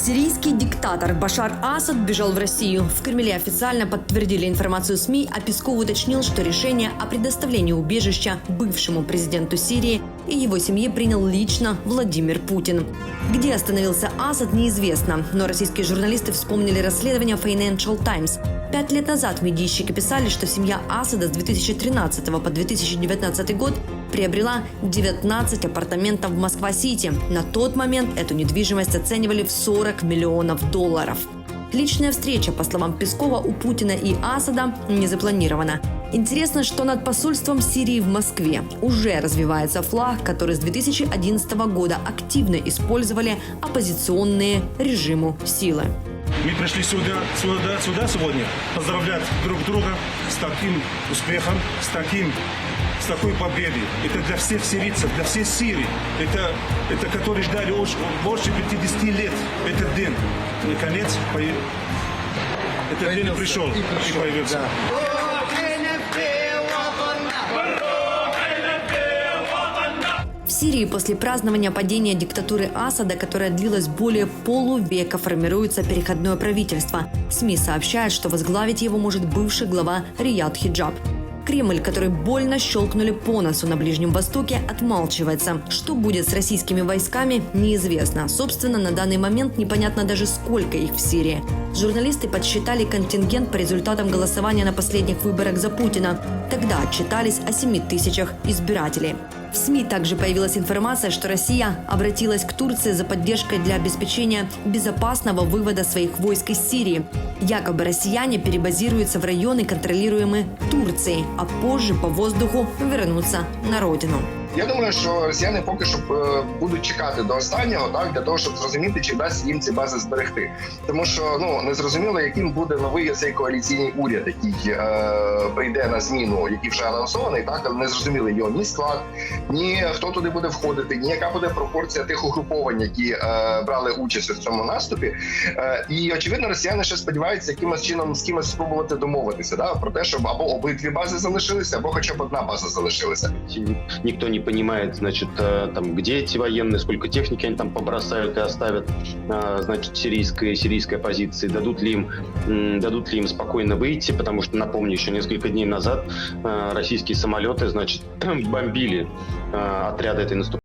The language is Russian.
Сирийский диктатор Башар Асад бежал в Россию. В Кремле официально подтвердили информацию СМИ, а Песков уточнил, что решение о предоставлении убежища бывшему президенту Сирии и его семье принял лично Владимир Путин. Где остановился Асад, неизвестно, но российские журналисты вспомнили расследование Financial Times. Пять лет назад медийщики писали, что семья Асада с 2013 по 2019 год приобрела 19 апартаментов в Москва-Сити. На тот момент эту недвижимость оценивали в 40 миллионов долларов. Личная встреча, по словам Пескова, у Путина и Асада не запланирована. Интересно, что над посольством Сирии в Москве уже развивается флаг, который с 2011 года активно использовали оппозиционные режиму силы. Мы пришли сюда, сюда, сюда сегодня поздравлять друг друга с таким успехом, с таким с такой победой. Это для всех сирийцев, для всей Сирии. Это, это которые ждали очень, больше 50 лет этот день. Наконец, по- этот день пришел и появился. В Сирии после празднования падения диктатуры Асада, которая длилась более полувека, формируется переходное правительство. СМИ сообщают, что возглавить его может бывший глава Рияд Хиджаб. Кремль, который больно щелкнули по носу на Ближнем Востоке, отмалчивается. Что будет с российскими войсками, неизвестно. Собственно, на данный момент непонятно даже сколько их в Сирии. Журналисты подсчитали контингент по результатам голосования на последних выборах за Путина. Тогда отчитались о 7 тысячах избирателей. В СМИ также появилась информация, что Россия обратилась к Турции за поддержкой для обеспечения безопасного вывода своих войск из Сирии. Якобы россияне перебазируются в районы, контролируемые Турцией, а позже по воздуху вернутся на родину. Я думаю, що росіяни поки що е, будуть чекати до останнього, так для того, щоб зрозуміти, чи вдасться їм ці бази зберегти. Тому що ну не зрозуміло, яким буде новий цей коаліційний уряд, який е, прийде на зміну, який вже анонсований, так але не зрозуміли його ні склад, ні хто туди буде входити, ні яка буде пропорція тих угруповань, які е, брали участь в цьому наступі. Е, і очевидно, росіяни ще сподіваються якимось чином з кимось спробувати домовитися, да, про те, щоб або обидві бази залишилися, або хоча б одна база залишилася. никто не понимает, значит, э, там, где эти военные, сколько техники они там побросают и оставят, э, значит, сирийской, сирийской оппозиции, дадут ли им, дадут ли им спокойно выйти, потому что, напомню, еще несколько дней назад э, российские самолеты, значит, бомбили отряды этой наступ